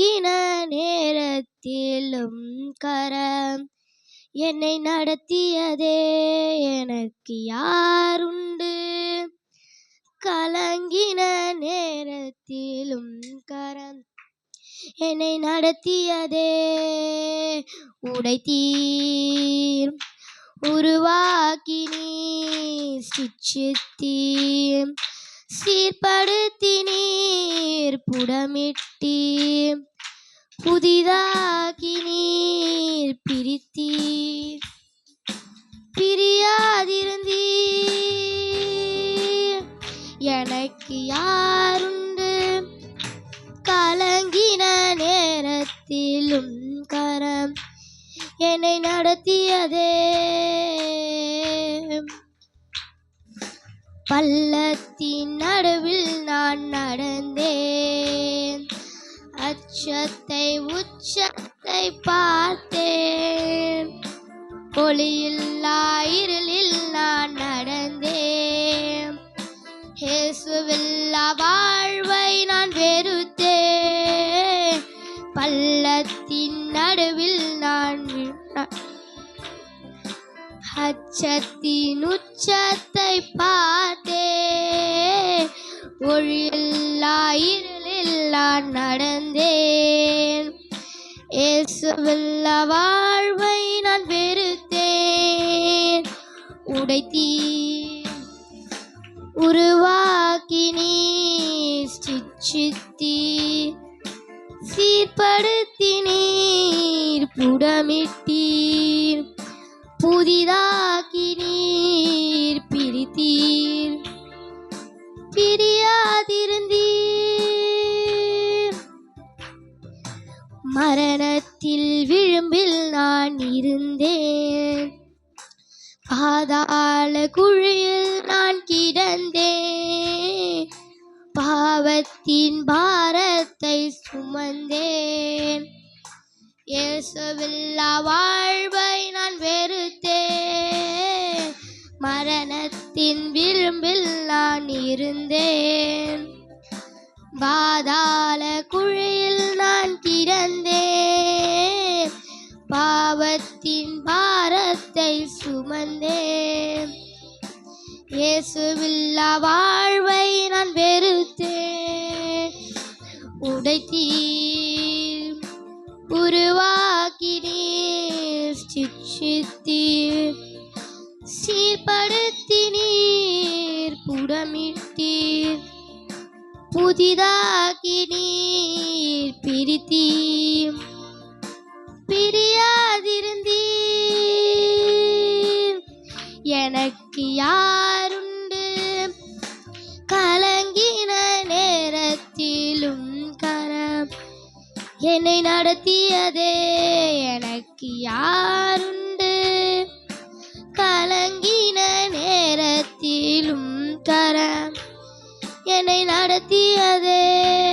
கலங்கின நேரத்திலும் கரம் என்னை நடத்தியதே. எனக்கு யாருண்டு கலங்கின நேரத்திலும் கரம் என்னை நடத்தியதே. உடைத்தீர் உருவாக்கி நீ சிச்சித்தீர் சீர்படுத்தி நீர் புடமிட்டீர். புதிதாகி நீர் பிரித்தீர். பிரியாதிருந்தீர். எனக்கு யாருண்டு? கலங்கின நேரத்திலும் கரம் என்னை நடத்தியதே. பள்ளத்தின் நடுவில் நான் நடந்தேன். உச்சத்தை உச்சத்தை பார்த்தேன். ஒளியில்லா இருளில் நான் நடந்தேன். இயேசுவில்லா வாழ்வை நான் வெறுத்தேன். பள்ளத்தின் நடுவில் நான் அச்சத்தின் உச்சத்தை பார்த்தே ஒழியில்லா இருளில் நான் நடந்தேன். இயேசுவில்லா வாழ்வை நான் வெறுத்தேன். உடைத்தீர் உருவாக்கி நீ சீர்படுத்தி நீர் புடமிட்டீர். புதிதாக மரணத்தில் விழும்பில் நான் இருந்தேன். பாதாள குழியில் நான் கிடந்தேன். பாவத்தின் பாரத்தை சுமந்தேன். இயேசுவில்லா வாழ்வை நான் வெறுத்தேன். மரணத்தின் விளிம்பில் நான் இருந்தேன். பாதாள குழியில் நான் கிடந்தேன் பாவத்தின் பாரத்தை சுமந்தேன். இயேசுவில்லா வாழ்வை நான் வெறுத்தேன். உடைத்தீர் உருவாக்கினீர். சிச்சித்தீர் சீர்படுத்தி புடமிட்டீர். புதிதாக்கினீர். எனக்கு யாருண்டு? கலங்கின நேரத்திலும் கரம். என்னை நடத்தியதே எனக்கு யாருண்டு? கலங்கின நேரத்திலும் கரம். என்னை நடத்தியதே